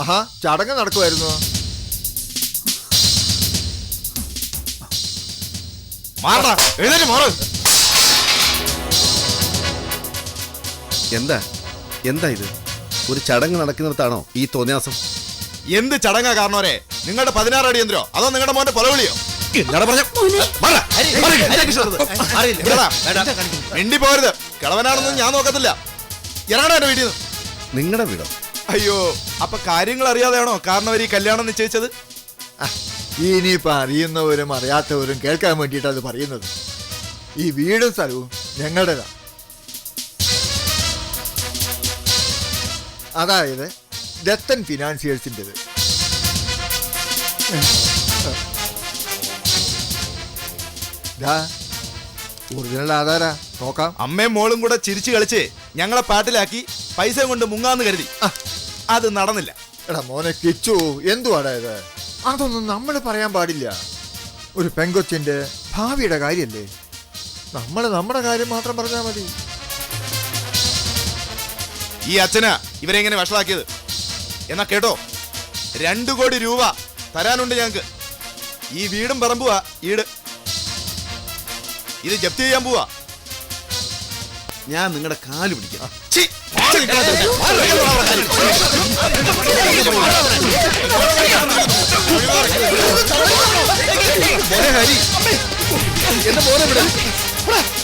ആഹാ ചടങ്ങ് നടക്കുമായിരുന്നു എന്താ? എന്താ ഇത്? ഒരു ചടങ്ങ് നടക്കുന്നിടത്താണോ ഈ തോന്നിയാസം? എന്ത് ചടങ്ങാ കാരണവരെ? നിങ്ങളുടെ പതിനാറ് അടി എന്തിരോ അതോ നിങ്ങളുടെ മോന്റെ പൊലവിളിയോ? മിണ്ടി പോരുത്. കിളവനാണെന്നും ഞാൻ നോക്കത്തില്ല. ഇറങ്ങണോ എന്റെ വീട്ടിൽ നിന്ന് നിങ്ങളുടെ വീടോ? അയ്യോ അപ്പൊ കാര്യങ്ങൾ അറിയാതെയാണോ കാരണം അവർ ഈ കല്യാണം നിശ്ചയിച്ചത്? ഇനിയിപ്പൊ അറിയുന്നവരും അറിയാത്തവരും കേൾക്കാൻ വേണ്ടിയിട്ടത് അത് പറയുന്നത്. ഈ വീടും സ്ഥലവും ഞങ്ങളുടേതാ. അതായത് ദത്തൻ ഫിനാൻസിയേഴ്സിന്റെത്. ഒറിജിനൽ ആധാരാ. നോക്കാം. അമ്മയും മോളും കൂടെ ചിരിച്ചു കളിച്ച് ഞങ്ങളെ പാട്ടിലാക്കി പൈസ കൊണ്ട് മുങ്ങാന്ന് കരുതി. അത് നടന്നില്ല. എടാ മോനെ കിച്ചു എന്തുവാടാ ഇത്? അതൊന്നും നമ്മൾ പറയാൻ പാടില്ല. ഒരു പെങ്കൊച്ചിന്റെ ഭാവിയുടെ കാര്യല്ലേ? നമ്മൾ നമ്മുടെ കാര്യം മാത്രം പറഞ്ഞാൽ മതി. ഈ അച്ഛനാ ഇവരെ ഇങ്ങനെ വഷളാക്കിയത്. എന്നാ കേട്ടോ രണ്ടു കോടി രൂപ തരാനുണ്ട് ഞങ്ങൾക്ക് ഈ വീടും പറമ്പുവാ ഈട്. ഇത് ജപ്തി ചെയ്യാൻ പോവാ. ഞാൻ നിങ്ങളുടെ കാൽ പിടിക്കാം. മോനെ ഹരി എന്റെ മോനെ ഇവിടെ.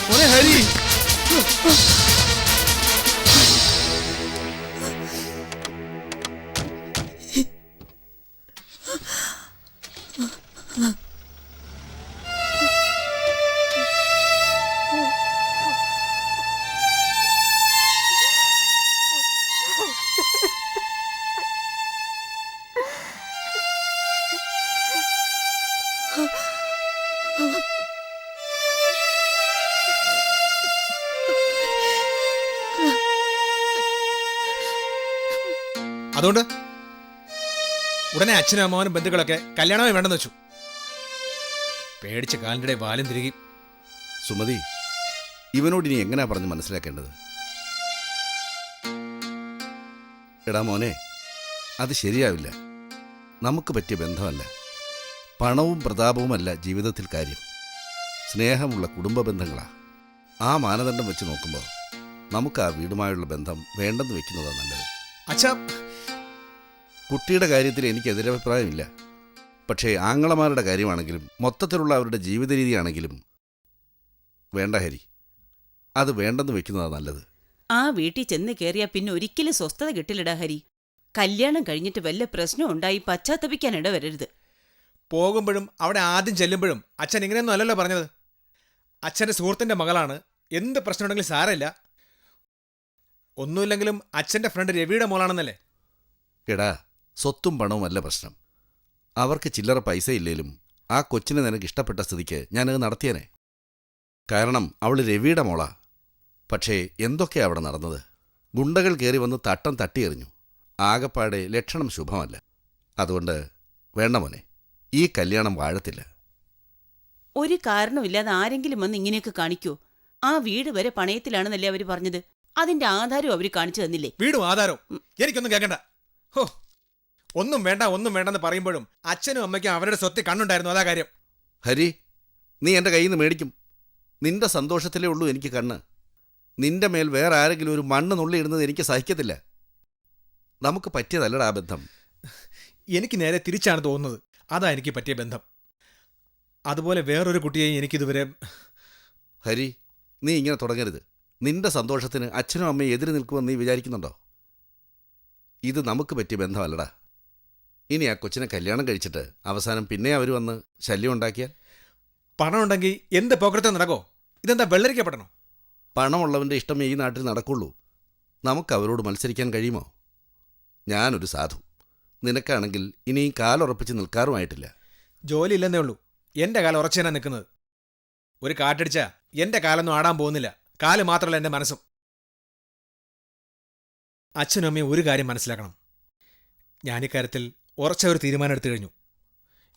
മോനെ ഹരി. അതുകൊണ്ട് ഉടനെ അച്ഛനും അമ്മാവനും ബന്ധുക്കളൊക്കെ കല്യാണമായി വേണ്ടെന്ന് വെച്ചു. പേടിച്ച് കാലിന്റെ വാലും തിരികെ. സുമതി ഇവനോട് ഇനി എങ്ങനെയാ പറഞ്ഞ് മനസ്സിലാക്കേണ്ടത്? എടാ മോനെ അത് ശരിയാവില്ല. നമുക്ക് പറ്റിയ ബന്ധമല്ല. പണവും പ്രതാപവുമല്ല ജീവിതത്തിൽ കാര്യം. സ്നേഹമുള്ള കുടുംബ ബന്ധങ്ങളാണ് ആ മാനദണ്ഡം വെച്ച് നോക്കുമ്പോൾ നമുക്ക് ആ വീടുമായുള്ള ബന്ധം വേണ്ടെന്ന് വെക്കുന്നതാണ് നല്ലത്. അച്ഛാ കുട്ടിയുടെ കാര്യത്തിൽ എനിക്ക് എതിരഭിപ്രായമില്ല. പക്ഷേ ആങ്ങളമാരുടെ കാര്യമാണെങ്കിലും മൊത്തത്തിലുള്ള അവരുടെ ജീവിത രീതിയാണെങ്കിലും വേണ്ട ഹരി. അത് വേണ്ടെന്ന് വെക്കുന്നതാണ് നല്ലത്. ആ വീട്ടിൽ ചെന്ന് കയറിയാ പിന്നെ ഒരിക്കലും സ്വസ്ഥത കിട്ടില്ലടാ ഹരി. കല്യാണം കഴിഞ്ഞിട്ട് വല്ല പ്രശ്നം ഉണ്ടായി പശ്ചാത്തപിക്കാൻ ഇടവരരുത്. പോകുമ്പോഴും അവിടെ ആദ്യം ചെല്ലുമ്പോഴും അച്ഛൻ ഇങ്ങനെയൊന്നും അല്ലല്ലോ പറഞ്ഞത്. അച്ഛന്റെ സുഹൃത്തിന്റെ മകളാണ്. എന്ത് പ്രശ്നമുണ്ടെങ്കിലും സാരമില്ല. ഒന്നുമില്ലെങ്കിലും അച്ഛന്റെ ഫ്രണ്ട് രവിയുടെ മോളാണെന്നല്ലേ? എടാ സ്വത്തും പണവും അല്ല പ്രശ്നം. അവർക്ക് ചില്ലറ പൈസ ഇല്ലേലും ആ കൊച്ചിനെ നിനക്ക് ഇഷ്ടപ്പെട്ട സ്ഥിതിക്ക് ഞാനത് നടത്തിയനെ. കാരണം അവൾ രവിയുടെ മോളാ. പക്ഷേ എന്തൊക്കെയാ അവിടെ നടന്നത്? ഗുണ്ടകൾ കയറി വന്ന് തട്ടം തട്ടിയെറിഞ്ഞു ആകപ്പാടെ ലക്ഷണം ശുഭമല്ല. അതുകൊണ്ട് വേണ്ട മോനെ ഈ കല്യാണം വാഴത്തില്ല. ഒരു കാരണമില്ലാതെ ആരെങ്കിലും വന്ന് ഇങ്ങനെയൊക്കെ കാണിക്കൂ? ആ വീട് വരെ പണയത്തിലാണെന്നല്ലേ അവർ പറഞ്ഞത്. അതിന്റെ ആധാരം അവർ കാണിച്ചു തന്നില്ലേ? വീടും ആധാരവും. എനിക്കൊന്നും കേൾക്കണ്ട ഹോ ഒന്നും വേണ്ട ഒന്നും വേണ്ടെന്ന് പറയുമ്പോഴും അച്ഛനും അമ്മയ്ക്കും അവരുടെ സ്വത്ത് കണ്ണുണ്ടായിരുന്നു. അതാ കാര്യം. ഹരി നീ എന്റെ കയ്യിൽ നിന്ന് മേടിക്കും. നിന്റെ സന്തോഷത്തിലേ ഉള്ളൂ എനിക്ക് കണ്ണ്. നിന്റെ മേൽ വേറെ ആരെങ്കിലും ഒരു മണ്ണ് നുള്ളിയിടുന്നത് എനിക്ക് സഹിക്കത്തില്ല. നമുക്ക് പറ്റിയതല്ലടാ ആ ബന്ധം. എനിക്ക് നേരെ തിരിച്ചാണ് തോന്നുന്നത്. അതാ എനിക്ക് പറ്റിയ ബന്ധം. അതുപോലെ വേറൊരു കുട്ടിയെയും എനിക്കിതുവരെ ഹരി നീ ഇങ്ങനെ തുടങ്ങരുത്. നിന്റെ സന്തോഷത്തിന് അച്ഛനും അമ്മയും എതിര് നിൽക്കുമെന്ന് നീ വിചാരിക്കുന്നുണ്ടോ? ഇത് നമുക്ക് പറ്റിയ ബന്ധമല്ലടാ. ഇനി ആ കൊച്ചിനെ കല്യാണം കഴിച്ചിട്ട് അവസാനം പിന്നെ അവർ വന്ന് ശല്യം ഉണ്ടാക്കിയാൽ? പണം ഉണ്ടെങ്കിൽ എന്ത് പോക്കറ്റം നടക്കോ? ഇതെന്താ വെള്ളരിക്കപ്പെടണോ? പണമുള്ളവന്റെ ഇഷ്ടം ഈ നാട്ടിൽ നടക്കുള്ളൂ. നമുക്ക് അവരോട് മത്സരിക്കാൻ കഴിയുമോ? ഞാനൊരു സാധു. നിനക്കാണെങ്കിൽ ഇനിയും കാലുറപ്പിച്ച് നിൽക്കാറുമായിട്ടില്ല. ജോലി ഇല്ലെന്നേ ഉള്ളൂ. എന്റെ കാലം ഉറച്ചേനാ നിൽക്കുന്നത്. ഒരു കാറ്റടിച്ചാ എന്റെ കാലൊന്നും ആടാൻ പോകുന്നില്ല. കാൽ മാത്രമല്ല എന്റെ മനസ്സും. അച്ഛനും അമ്മയും ഒരു കാര്യം മനസ്സിലാക്കണം. ഞാനിക്കാര്യത്തിൽ ഉറച്ച ഒരു തീരുമാനം എടുത്തു കഴിഞ്ഞു.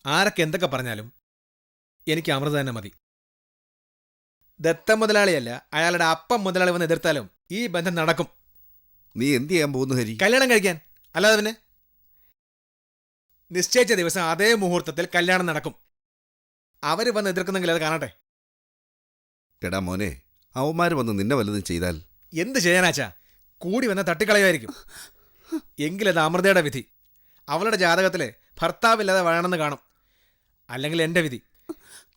ആരൊക്കെ എന്തൊക്കെ പറഞ്ഞാലും എനിക്ക് അമൃത തന്നെ മതി. ദത്ത മുതലാളിയല്ല അയാളുടെ അപ്പം മുതലാളി വന്ന് എതിർത്താലും ഈ ബന്ധം നടക്കും. നീ എന്ത് ചെയ്യാൻ പോകുന്നു ഹരി? കല്യാണം കഴിക്കാൻ. അല്ലാതെ പിന്നെ? നിശ്ചയിച്ച ദിവസം അതേ മുഹൂർത്തത്തിൽ കല്യാണം നടക്കും. അവർ വന്ന് എതിർക്കുന്നെങ്കിൽ അത് കാണട്ടെ. എടാ മോനെ അവന്മാർ വന്ന് നിന്നെ വല്ലതും ചെയ്താൽ? എന്ത് ചെയ്യാനാച്ചാ കൂടി വന്ന തട്ടിക്കളയുമായിരിക്കും. എങ്കിലത് അമൃതയുടെ വിധി. അവളുടെ ജാതകത്തിലെ ഭർത്താവില്ലാതെ വേണമെന്ന് കാണും. അല്ലെങ്കിൽ എന്റെ വിധി.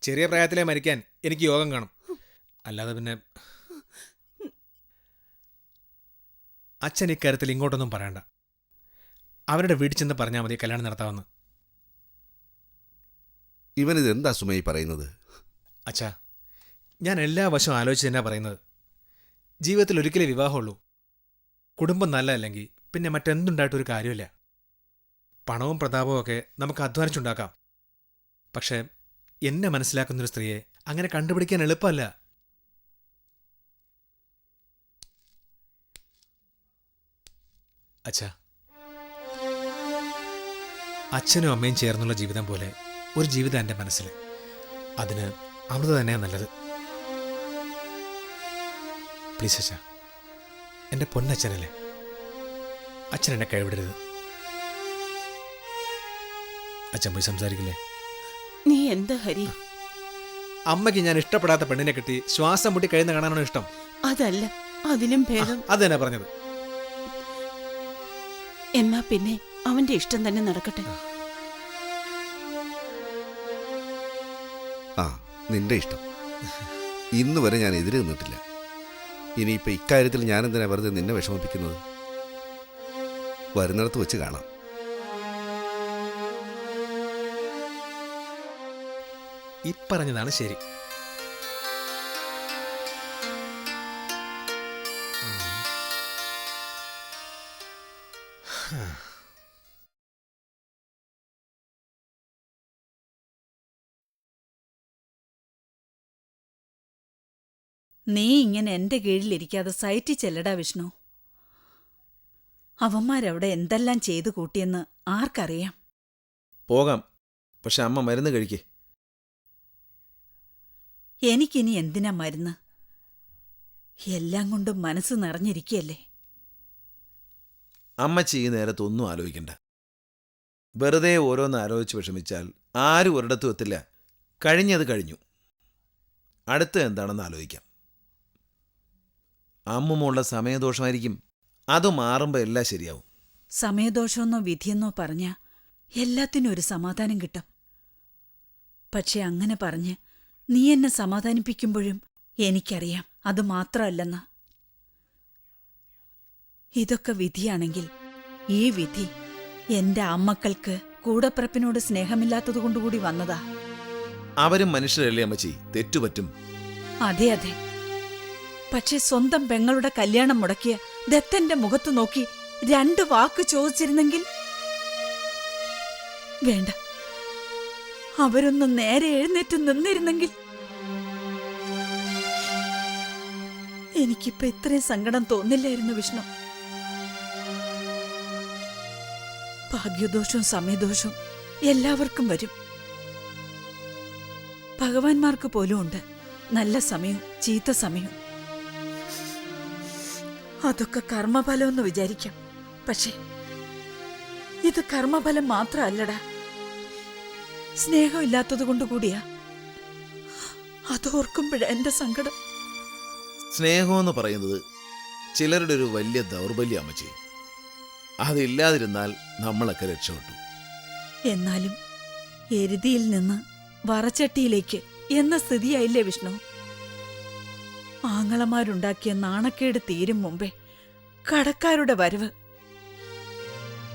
ചെറിയ പ്രായത്തിലെ മരിക്കാൻ എനിക്ക് യോഗം കാണും. അല്ലാതെ പിന്നെ അച്ഛൻ ഇക്കാര്യത്തിൽ ഇങ്ങോട്ടൊന്നും പറയണ്ട. അവരുടെ വീട്ടിൽ ചെന്ന് പറഞ്ഞാൽ മതി കല്യാണം നടത്താമെന്ന്. ഇവനിത് എന്താ സുമയി പറയുന്നത്? അച്ഛാ ഞാൻ എല്ലാ വശവും ആലോചിച്ച് തന്നെ പറയുന്നത്. ജീവിതത്തിൽ ഒരിക്കലേ വിവാഹമുള്ളൂ. കുടുംബം നല്ലതല്ലെങ്കിൽ പിന്നെ മറ്റെന്തുണ്ടായിട്ടൊരു കാര്യമില്ല പണവും പ്രതാപവും ഒക്കെ നമുക്ക് അധ്വാനിച്ചുണ്ടാക്കാം. പക്ഷേ എന്നെ മനസ്സിലാക്കുന്നൊരു സ്ത്രീയെ അങ്ങനെ കണ്ടുപിടിക്കാൻ എളുപ്പമല്ല. അച്ഛാ. അച്ഛനും അമ്മയും ചേർന്നുള്ള ജീവിതം പോലെ ഒരു ജീവിതം എന്റെ മനസ്സിൽ. അതിന് അമൃത തന്നെയാണ് നല്ലത്. പ്ലീസ് അച്ഛ. എന്റെ പൊന്നച്ഛനല്ലേ? അച്ഛൻ എന്നെ കൈവിടരുത്. അച്ഛൻ പോയി സംസാരിക്കില്ലേ? നീ എന്താ ഹരി? അമ്മയ്ക്ക് ഞാൻ ഇഷ്ടപ്പെടാത്ത പെണ്ണിനെ കിട്ടി ശ്വാസം മുട്ടി കഴിയുന്ന കാണാനാണ് ഇഷ്ടം. അതല്ല അതിലും ഭേദം. അത് തന്നെ പറഞ്ഞത്. എന്നാ പിന്നെ അവന്റെ ഇഷ്ടം തന്നെ നടക്കട്ടെ. ആ. നിന്റെ ഇഷ്ടം. ഇന്ന് വരെ ഞാൻ എതിര് നിന്നിട്ടില്ല. ഇനിയിപ്പോൾ ഇക്കാര്യത്തിൽ ഞാൻ എന്തിനാ വെറുതെ നിന്നെ വിഷമിപ്പിക്കുന്നത്? വരുന്നിടത്ത് വെച്ച് കാണാം. ഇപ്പറഞ്ഞതാണ് ശരി. നീ ഇങ്ങനെ എന്റെ കീഴിലിരിക്കാതെ സൈറ്റിൽ ചെല്ലടാ വിഷ്ണു. അവന്മാരവിടെ എന്തെല്ലാം ചെയ്തു കൂട്ടിയെന്ന് ആർക്കറിയാം? പോകാം. പക്ഷെ അമ്മ മരുന്ന് കഴിക്കേ. എനിക്കിനി എന്തിനാ മരുന്ന്? എല്ലാം കൊണ്ടും മനസ്സ് നിറഞ്ഞിരിക്കല്ലേ അമ്മച്ചി ഈ നേരത്ത് ഒന്നും ആലോചിക്കണ്ട. വെറുതെ ഓരോന്ന് ആലോചിച്ച് വിഷമിച്ചാൽ ആരും ഒരിടത്തും എത്തില്ല. കഴിഞ്ഞത് കഴിഞ്ഞു. അടുത്ത എന്താണെന്ന് ആലോചിക്കാം. അമ്മുമുള്ള സമയദോഷമായിരിക്കും. അത് മാറുമ്പോൾ എല്ലാം ശരിയാവും. സമയദോഷമെന്നോ വിധിയെന്നോ പറഞ്ഞ എല്ലാത്തിനും ഒരു സമാധാനം കിട്ടും. പക്ഷെ അങ്ങനെ പറഞ്ഞ് നീ എന്നെ സമാധാനിപ്പിക്കുമ്പോഴും എനിക്കറിയാം. അത് മാത്രമല്ലെന്ന്. ഇതൊക്കെ വിധിയാണെങ്കിൽ ഈ വിധി എന്റെ അമ്മക്കൾക്ക് കൂടപ്പിറപ്പിനോട് സ്നേഹമില്ലാത്തതുകൊണ്ടുകൂടി വന്നതാ. അവരും മനുഷ്യരല്ലേ അമ്മച്ചി? തെറ്റുപറ്റും അതെ അതെ. പക്ഷെ സ്വന്തം പെങ്ങളുടെ കല്യാണം മുടക്കിയ ദത്തന്റെ മുഖത്ത് നോക്കി രണ്ട് വാക്ക് ചോദിച്ചിരുന്നെങ്കിൽ? വേണ്ട. അവരൊന്ന് നേരെ എഴുന്നേറ്റ് നിന്നിരുന്നെങ്കിൽ. എനിക്കിപ്പോ ഇത്രയും സങ്കടം തോന്നില്ലായിരുന്നു വിഷ്ണു. ഭാഗ്യദോഷവും സമയദോഷവും എല്ലാവർക്കും വരും. ഭഗവാന്മാർക്ക് പോലും ഉണ്ട്. നല്ല സമയവും ചീത്ത സമയവും. അതൊക്കെ കർമ്മഫലമെന്ന് വിചാരിക്കാം. പക്ഷേ ഇത് കർമ്മഫലം മാത്രമല്ലടാ. സ്നേഹമില്ലാത്തത് കൊണ്ട് കൂടിയാ. അതോർക്കുമ്പോഴാ എന്റെ സങ്കടം. സ്നേഹമെന്ന് പറയുന്നത് ചിലരുടെ ഒരു വലിയ ദൗർബല്യം അമ്മച്ചി. അതില്ലാതിരുന്നാൽ നമ്മളൊക്കെ രക്ഷപ്പെട്ടു. എന്നാലും എരുതിയിൽ നിന്ന് വറച്ചട്ടിയിലേക്ക് എന്ന സ്ഥിതിയായില്ലേ വിഷ്ണു? ആങ്ങളമാരുണ്ടാക്കിയ നാണക്കേട് തീരും മുമ്പേ കടക്കാരുടെ വരവ്.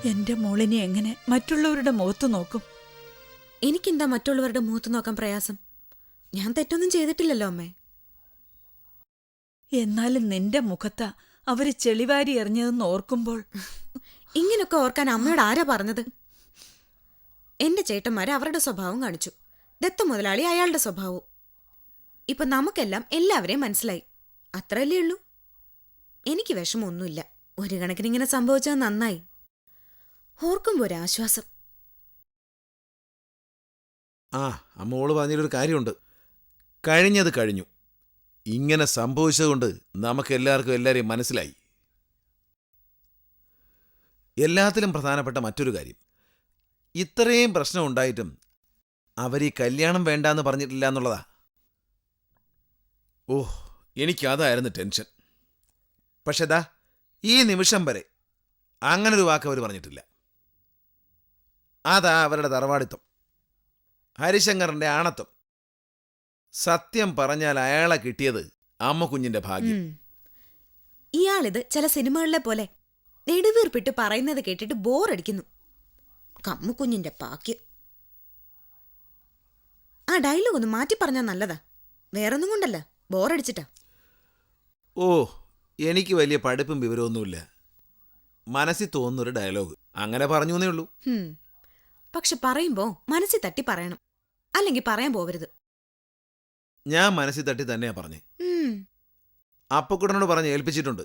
എന്റെ മോളിനെ എങ്ങനെ മറ്റുള്ളവരുടെ മുഖത്ത് നോക്കും? എനിക്കെന്താ മറ്റുള്ളവരുടെ മുഖത്ത് നോക്കാൻ പ്രയാസം? ഞാൻ തെറ്റൊന്നും ചെയ്തിട്ടില്ലല്ലോ അമ്മേ. എന്നാലും നിന്റെ മുഖത്താ അവർ ചെളിവാരി എറിഞ്ഞതെന്ന് ഓർക്കുമ്പോൾ. ഇങ്ങനൊക്കെ ഓർക്കാൻ അമ്മയോട് ആരാ പറഞ്ഞത്? എന്റെ ചേട്ടന്മാര് അവരുടെ സ്വഭാവം കാണിച്ചു. ദത്ത മുതലാളി അയാളുടെ സ്വഭാവവും. ഇപ്പൊ നമുക്കെല്ലാം എല്ലാവരെയും മനസ്സിലായി. അത്രയല്ലേ ഉള്ളൂ? എനിക്ക് വിഷമമൊന്നുമില്ല. ഒരു കണക്കിന് ഇങ്ങനെ സംഭവിച്ചത് നന്നായി. ഓർക്കുമ്പോ ഒരു ആശ്വാസം. ആ അമ്മോൾ പറഞ്ഞൊരു കാര്യമുണ്ട്. കഴിഞ്ഞത് കഴിഞ്ഞു. ഇങ്ങനെ സംഭവിച്ചതുകൊണ്ട് നമുക്ക് എല്ലാവർക്കും എല്ലാവരെയും മനസ്സിലായി. എല്ലാത്തിലും പ്രധാനപ്പെട്ട മറ്റൊരു കാര്യം. ഇത്രയും പ്രശ്നം ഉണ്ടായിട്ടും അവർ ഈ കല്യാണം വേണ്ടാന്ന് പറഞ്ഞിട്ടില്ല എന്നുള്ളതാ. ഓഹ് എനിക്കതായിരുന്നു ടെൻഷൻ. പക്ഷേ ദാ ഈ നിമിഷം വരെ അങ്ങനൊരു വാക്ക് അവർ പറഞ്ഞിട്ടില്ല. അതാ അവരുടെ തറവാടിത്തം. ഹരിശങ്കറിന്റെ ആണത്വം. സത്യം പറഞ്ഞാൽ അയാളെ കിട്ടിയത് അമ്മ കുഞ്ഞിന്റെ ഭാഗ്യം. ഇയാളിത് ചില സിനിമകളിലെ പോലെ നെടുവീർപ്പിട്ട് പറയുന്നത് കേട്ടിട്ട് ബോറടിക്കുന്നു. കമ്മുക്കുഞ്ഞിന്റെ പാക്യം ആ ഡയലോഗ് ഒന്ന് മാറ്റി പറഞ്ഞാൽ നല്ലതാ. വേറൊന്നും കൊണ്ടല്ല ബോറടിച്ചിട്ടാ. ഓ എനിക്ക് വലിയ പഠിപ്പും വിവരമൊന്നുമില്ല. മനസ്സിൽ തോന്നുന്നൊരു ഡയലോഗ് അങ്ങനെ പറഞ്ഞു എന്നേ ഉള്ളൂ. ഹും. പക്ഷെ പറയുമ്പോ മനസ്സിൽ തട്ടി പറയണം. അല്ലെങ്കിൽ പറയാൻ പോകരുത്. ഞാൻ മനസ്സിൽ തട്ടി തന്നെയാ പറഞ്ഞേ. ഉം. അപ്പക്കുട്ടനോട് പറഞ്ഞ് ഏൽപ്പിച്ചിട്ടുണ്ട്.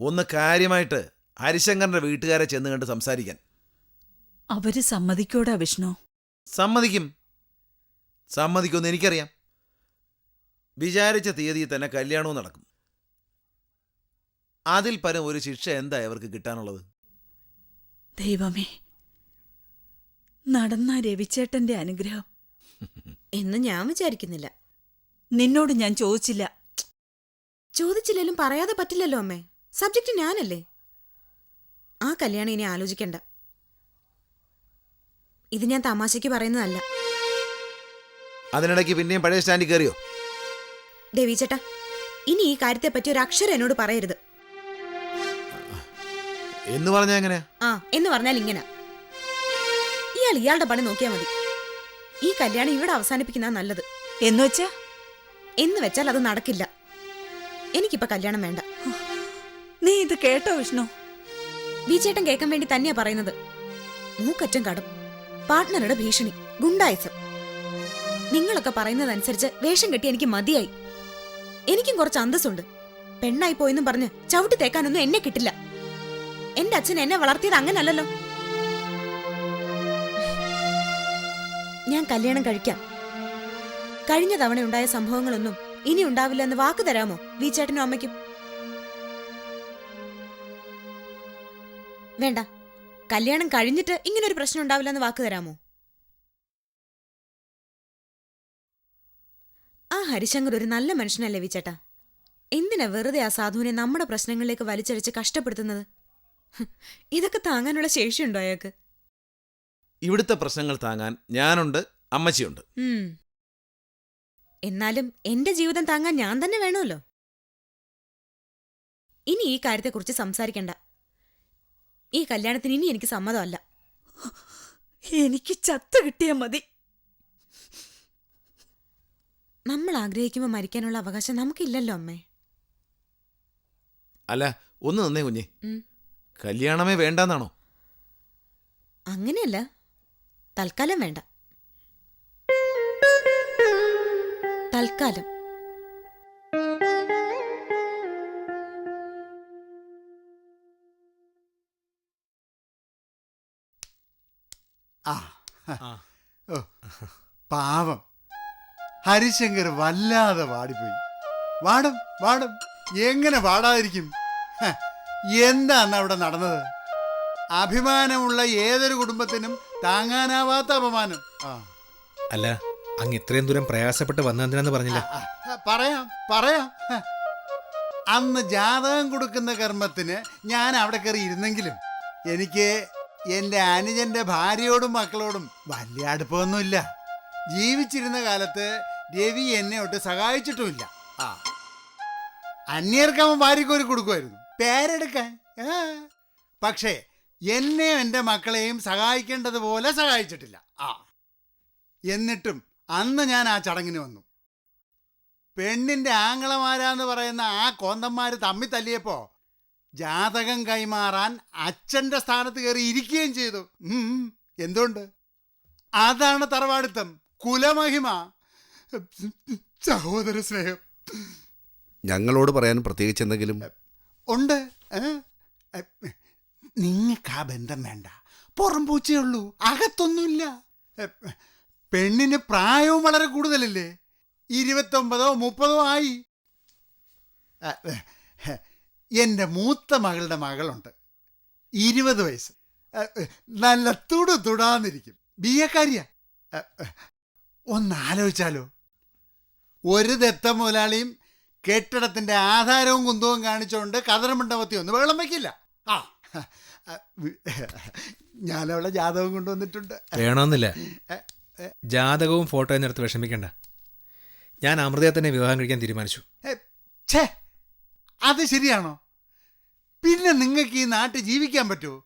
ഒന്ന് കാര്യമായിട്ട് ഹരിശങ്കറിന്റെ വീട്ടുകാരെ ചെന്ന് കണ്ട് സംസാരിക്കാൻ. അവർ സമ്മതിക്കോടാ വിഷ്ണു. സമ്മതിക്കും. സമ്മതിക്കുമെന്ന് എനിക്കറിയാം. വിചാരിച്ച തീയതി തന്നെ കല്യാണവും നടക്കും. അതിൽ പരം ഒരു ശിക്ഷ എന്താ അവർക്ക് കിട്ടാനുള്ളത്? ദൈവമേ നടന്ന രവിച്ചേട്ടന്റെ അനുഗ്രഹം. എന്ന് ഞാൻ വിചാരിക്കുന്നില്ല. നിന്നോട് ഞാൻ ചോദിച്ചില്ല. ചോദിച്ചില്ലേലും പറയാതെ പറ്റില്ലല്ലോ അമ്മേ. സബ്ജക്റ്റ് ഞാനല്ലേ? ആ കല്യാണം ഇനി ആലോചിക്കണ്ട. ഇത് ഞാൻ തമാശയ്ക്ക് പറയുന്നതല്ല. അതിനിടയ്ക്ക് പിന്നെയും പഴയ സ്റ്റാൻഡിൽ കയറിയോ? ദേവി ചേട്ടാ ഇനി ഈ കാര്യത്തെപ്പറ്റി ഒരു അക്ഷരം എന്നോട് പറയരുത്. എന്ന് പറഞ്ഞാ എങ്ങനെയാ? ആ എന്ന് പറഞ്ഞാൽ ഇങ്ങനെ. ഇയാൾ ഇയാളുടെ പണി നോക്കിയാൽ മതി. ഈ കല്യാണം ഇവിടെ അവസാനിപ്പിക്കുന്ന നല്ലത്. എന്ന് വെച്ചാ? എന്ന് വെച്ചാൽ അത് നടക്കില്ല. എനിക്കിപ്പോ കല്യാണം വേണ്ട. നീ ഇത് കേട്ടോ വിഷ്ണു? വിജേട്ടൻ കേൾക്കാൻ വേണ്ടി തന്നെയാ പറയുന്നത്. മൂക്കറ്റം കടും. പാർട്ട്ണറുടെ ഭീഷണി ഗുണ്ടായസം. നിങ്ങളൊക്കെ പറയുന്നതനുസരിച്ച് വേഷം കെട്ടി എനിക്ക് മതിയായി. എനിക്കും കുറച്ച് അന്തസ്സുണ്ട്. പെണ്ണായി പോയെന്നും പറഞ്ഞ് ചവിട്ടി തേക്കാനൊന്നും എന്നെ കിട്ടില്ല. എന്റെ അച്ഛൻ എന്നെ വളർത്തിയത് അങ്ങനല്ലല്ലോ. ഞാൻ കല്യാണം കഴിക്കാം. കഴിഞ്ഞ തവണ ഉണ്ടായ സംഭവങ്ങളൊന്നും ഇനി ഉണ്ടാവില്ല എന്ന് വാക്ക് തരാമോ വീച്ചേട്ടനും അമ്മയ്ക്കും? വേണ്ട. കല്യാണം കഴിഞ്ഞിട്ട് ഇങ്ങനൊരു പ്രശ്നം ഉണ്ടാവില്ല എന്ന് വാക്ക് തരാമോ? ആ ഹരിശങ്കർ ഒരു നല്ല മനുഷ്യനല്ലേ വിച്ചേട്ടാ എന്തിനാ വെറുതെ ആ സാധുവിനെ നമ്മുടെ പ്രശ്നങ്ങളിലേക്ക് വലിച്ചഴിച്ച് കഷ്ടപ്പെടുത്തുന്നത്? ഇതൊക്കെ താങ്ങാനുള്ള ശേഷിയുണ്ടോ അയാൾക്ക്? ഇവിടുത്തെ പ്രശ്നങ്ങൾ താങ്ങാൻ ഞാനുണ്ട് അമ്മച്ചിയുണ്ട്. എന്നാലും എന്റെ ജീവിതം താങ്ങാൻ ഞാൻ തന്നെ വേണമല്ലോ. ഇനി ഈ കാര്യത്തെക്കുറിച്ച് സംസാരിക്കണ്ട. ഈ കല്യാണത്തിന് ഇനി എനിക്ക് സമ്മതമല്ല. എനിക്ക് ചത്തു കിട്ടിയാ മതി. നമ്മൾ ആഗ്രഹിക്കുമ്പോൾ മരിക്കാനുള്ള അവകാശം നമുക്കില്ലല്ലോ അമ്മേ. അല്ല ഒന്ന് നന്നേ കുഞ്ഞെ. കല്യാണമേ വേണ്ടെന്നാണോ? അങ്ങനെയല്ല. തൽക്കാലം വേണ്ട. തൽക്കാലം. ആ പാവം. ഹരിശങ്കർ വല്ലാതെ വാടിപ്പോയി. വാടും വാടും. എങ്ങനെ വാടാതിരിക്കും? എന്താണ് അവിടെ നടന്നത്? അഭിമാനമുള്ള ഏതൊരു കുടുംബത്തിനും താങ്ങാനാവാത്ത അപമാനം. ആ. അല്ല അങ്ങ് ഇത്രയും ദൂരം പ്രയാസപ്പെട്ട് വന്നതെന്തിനാന്ന് പറഞ്ഞില്ല? പറയാം പറയാം. അന്ന് ജാതകം കൊടുക്കുന്ന കർമ്മത്തിന് ഞാൻ അവിടെ കയറി ഇരുന്നെങ്കിലും എനിക്ക് എന്റെ അനുജന്റെ ഭാര്യയോടും മക്കളോടും വലിയ അടുപ്പമൊന്നുമില്ല. ജീവിച്ചിരുന്ന കാലത്ത് രവി എന്നെ ഒട്ട് സഹായിച്ചിട്ടുമില്ല. ആ. അന്യർക്ക് അവൻ ഭാര്യക്കോരി കൊടുക്കുമായിരുന്നു. പേരെടുക്കാൻ. പക്ഷേ എന്നെയും എന്റെ മക്കളെയും സഹായിക്കേണ്ടതുപോലെ സഹായിച്ചിട്ടില്ല. ആ. എന്നിട്ടും അന്ന് ഞാൻ ആ ചടങ്ങിന് വന്നു. പെണ്ണിന്റെ ആങ്ങളമാരാന്ന് പറയുന്ന ആ കോന്തന്മാർ തമ്മി തല്ലിയപ്പോ ജാതകം കൈമാറാൻ അച്ഛന്റെ സ്ഥാനത്ത് കയറി ഇരിക്കുകയും ചെയ്തു. എന്തുകൊണ്ട്? അതാണ് തറവാടിത്തം. കുലമഹിമ. സഹോദര സ്നേഹം. ഞങ്ങളോട് പറയാൻ പ്രത്യേകിച്ച് എന്തെങ്കിലും? ഉണ്ട്. നിങ്ങൾക്ക് ആ ബന്ധം വേണ്ട. പുറം പൂച്ചയുള്ളൂ അകത്തൊന്നുമില്ല. പെണ്ണിന് പ്രായവും വളരെ കൂടുതലല്ലേ? ഇരുപത്തൊമ്പതോ മുപ്പതോ ആയി. എന്റെ മൂത്ത മകളുടെ മകളുണ്ട്. ഇരുപത് വയസ്സ്. നല്ല തുടു തുടാന്നിരിക്കും. ബി എ കാര്യ ഒന്നാലോചിച്ചാലോ ഒരു ദത്ത മുതലാളിയും കെട്ടിടത്തിന്റെ ആധാരവും കുന്തവും കാണിച്ചുകൊണ്ട് കതറമണ്ഡപത്തി ഒന്ന് വെള്ളം വയ്ക്കില്ല ആ. ഞാനവളെ ജാതകം കൊണ്ടുവന്നിട്ടുണ്ട്. വേണമെന്നില്ല. ജാതകവും ഫോട്ടോയും എടുത്ത് വിഷമിക്കണ്ട. ഞാൻ അമൃതയെ തന്നെ വിവാഹം കഴിക്കാൻ തീരുമാനിച്ചു. ഛേ അത് ശരിയാണോ? പിന്നെ നിങ്ങൾക്ക് ഈ നാട്ടിൽ ജീവിക്കാൻ പറ്റുമോ?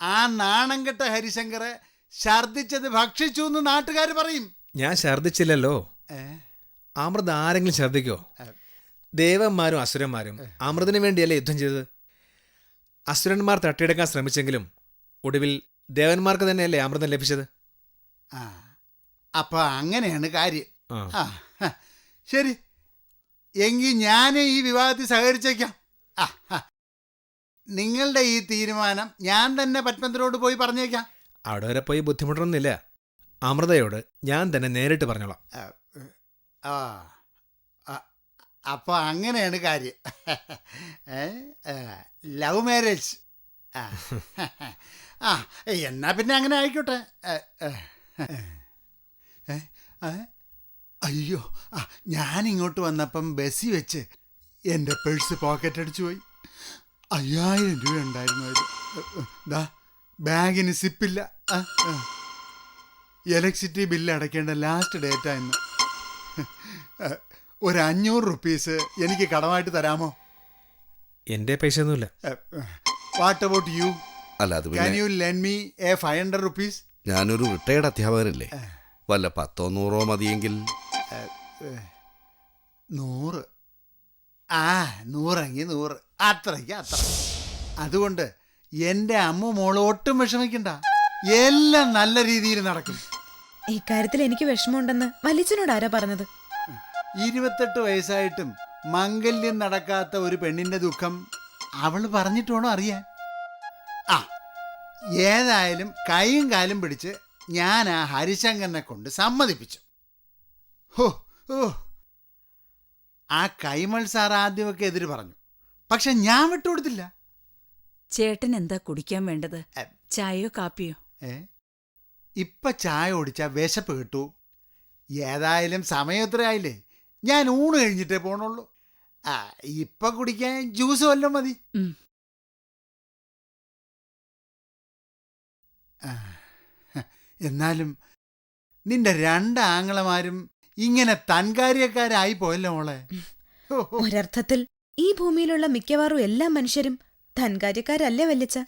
ആ നാണം കെട്ട ഹരിശങ്കറെ ഛർദിച്ചത് ഭക്ഷിച്ചു എന്ന് നാട്ടുകാർ പറയും. ഞാൻ ഛർദിച്ചില്ലല്ലോ അമൃത ആരെങ്കിലും ഛർദിക്കോ ദേവന്മാരും അസുരന്മാരും അമൃതിനു വേണ്ടിയല്ലേ യുദ്ധം ചെയ്തത്? അസുരന്മാർ തട്ടിയെടുക്കാൻ ശ്രമിച്ചെങ്കിലും ഒടുവിൽ ദേവന്മാർക്ക് തന്നെയല്ലേ അമൃതം ലഭിച്ചത്? ആ അപ്പൊ അങ്ങനെയാണ് കാര്യം. ആ. ശരി. എങ്കിൽ ഞാൻ ഈ വിവാഹത്തിൽ സഹകരിച്ചേക്കാം. ആ നിങ്ങളുടെ ഈ തീരുമാനം ഞാൻ തന്നെ പത്മത്തിനോട് പോയി പറഞ്ഞേക്കാം. അവിടെ വരെ പോയി ബുദ്ധിമുട്ടൊന്നുമില്ല. അമൃതയോട് ഞാൻ തന്നെ നേരിട്ട് പറഞ്ഞോളാം. ആ, അപ്പൊ അങ്ങനെയാണ് കാര്യം. ലവ് മാരേജ് ആ എന്നാ പിന്നെ അങ്ങനെ ആയിക്കോട്ടെ. അയ്യോ ആ ഞാനിങ്ങോട്ട് വന്നപ്പം ബസ്സിൽ വെച്ച് എന്റെ പേഴ്സ് പോക്കറ്റ് അടിച്ചു പോയി. അയ്യായിരം രൂപ ഉണ്ടായിരുന്നു അത്. ദാ ബാഗിന് സിപ്പില്ല. ഇലക്ട്രിസിറ്റി ബില്ല് അടയ്ക്കേണ്ട ലാസ്റ്റ് ഡേറ്റ് ഇന്ന് ഒരു അഞ്ഞൂറ് റുപ്പീസ് എനിക്ക് കടമായിട്ട് തരാമോ? എന്റെ പൈസ ഒന്നുമില്ല വാട്ട് അബൌട്ട് യു അല്ല അത് ക്യാൻ പിന്നെ you lend me a five hundred rupees ഞാനൊരു റിട്ടയർഡ് അധ്യാപകനല്ലേ വല്ല പത്തോ നൂറോ മതിയെങ്കിൽ. നൂറ്. ആ നൂറെങ്കിൽ നൂറ്. അത്രയ്ക്ക് അത്ര. അതുകൊണ്ട് എന്റെ അമ്മ മോൾ ഒട്ടും വിഷമിക്കണ്ട. എല്ലാം നല്ല രീതിയിൽ നടക്കും. ഇക്കാര്യത്തിൽ എനിക്ക് വിഷമമുണ്ടെന്ന് വലിച്ചനോട് ആരാ പറഞ്ഞത്? ഇരുപത്തെട്ട് വയസ്സായിട്ടും മംഗല്യം നടക്കാത്ത ഒരു പെണ്ണിന്റെ ദുഃഖം അവൾ പറഞ്ഞിട്ട് വേണോ അറിയാൻ? ആ ഏതായാലും കൈയും കാലും പിടിച്ച് ഞാൻ ആ ഹരിശങ്കറിനെ കൊണ്ട് സമ്മതിപ്പിച്ചു. ഹോ ഓ ആ കൈമൾ സാർ ആദ്യമൊക്കെ എതിര് പറഞ്ഞു. പക്ഷെ ഞാൻ വിട്ടുകൊടുത്തില്ല. ചേട്ടൻ എന്താ കുടിക്കാൻ വേണ്ടത്? ചായയോ കാപ്പിയോ? ഏ. ഇപ്പൊ ചായ ഓടിച്ച വിശപ്പ് കിട്ടു. ഏതായാലും സമയം എത്രയായില്ലേ? ഞാൻ ഊണ് കഴിഞ്ഞിട്ടേ പോണുള്ളൂ. ആ ഇപ്പൊ കുടിക്കാൻ ജ്യൂസ് വല്ലതും മതി. എന്നാലും നിന്റെ രണ്ട് ആങ്ങളമാരും ഇങ്ങനെ തൻകാര്യക്കാരായി പോയല്ലോ മോളെ. ഒരർത്ഥത്തിൽ ഈ ഭൂമിയിലുള്ള മിക്കവാറും എല്ലാ മനുഷ്യരും തൻകാര്യക്കാരല്ലേ വല്യച്ച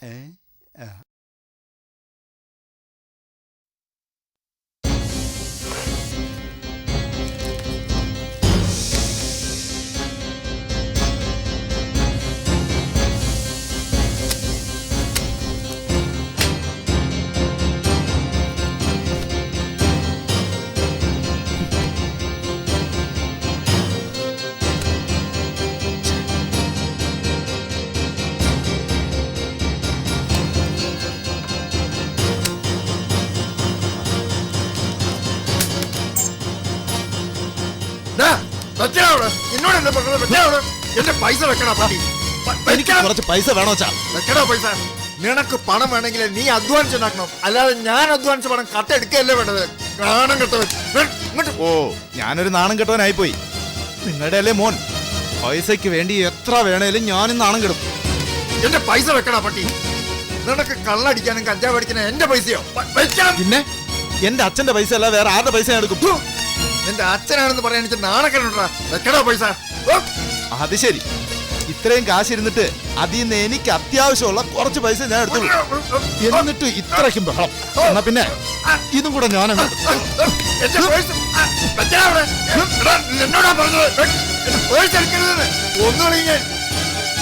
എന്റെ പൈസ വെക്കടാ പട്ടി. എനിക്ക് കുറച്ച് പൈസ വേണോ ചാ? വെക്കണോ പൈസ. നിനക്ക് പണം വേണമെങ്കിൽ നീ അധ്വാനിച്ച് ഉണ്ടാക്കണം. അല്ലാതെ ഞാൻ അധ്വാനിച്ച പണം കട്ടെടുക്കല്ലേ വേണ്ടത്. നാണം കെട്ടവൻ. വേ, ഇങ്ങോട്ട്. ഓ ഞാനൊരു നാണം കെട്ടവനായിപ്പോയി. നിങ്ങളുടെ അല്ലേ മോൻ? പൈസയ്ക്ക് വേണ്ടി എത്ര വേണേലും ഞാനും നാണം കെടും. എന്റെ പൈസ വെക്കണ പട്ടി. നിനക്ക് കള്ളടിക്കാനും കഞ്ചാവ് അടിക്കാനും എന്റെ പൈസയോ? വ- വെക്കണം പിന്നെ? എന്റെ അച്ഛന്റെ പൈസ അല്ല വേറെ ആരുടെ പൈസ ഞാൻ എടുക്കും എന്റെ നിന്റെ അച്ഛനാണെന്ന് പറയാൻ എനിക്ക് വെക്കടാ പൈസ. അത് ശരി. ഇത്രയും കാശ് ഇരുന്നിട്ട് അതിൽ നിന്ന് എനിക്ക് അത്യാവശ്യമുള്ള കുറച്ച് പൈസ ഞാൻ എടുത്തുള്ളൂ എന്നിട്ട് ഇത്രയ്ക്കും ബഹളം. എന്നാ പിന്നെ ഇതും കൂടെ ഞാൻ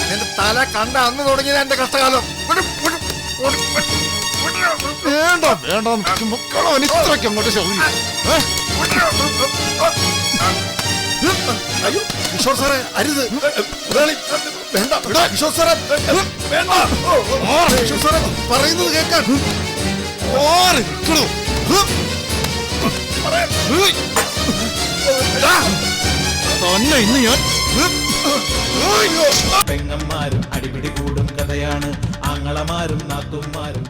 എന്റെ തല കണ്ട അന്ന് തുടങ്ങിയത് എന്റെ കഷ്ടകാലം. വേണ്ട വേണ്ട മക്കളോ ഇത്രയ്ക്ക് അങ്ങോട്ട് ശൗര്യം? അയ്യോ. കിഷോർ സാറേ അരുത്. മുതലാളി, വേണ്ട വിടാ, കിഷോർ സാറേ. വേണ്ട. കിഷോർ സാറേ പറയുന്നത് കേൾക്കാൻ. ഓറി നിൽക്കണോ തന്നെ ഇന്ന് ഞാൻ. പെങ്ങന്മാരും അടിപിടി കൂടും കഥയാണ്. ആങ്ങളമാരും നാത്തുമാരും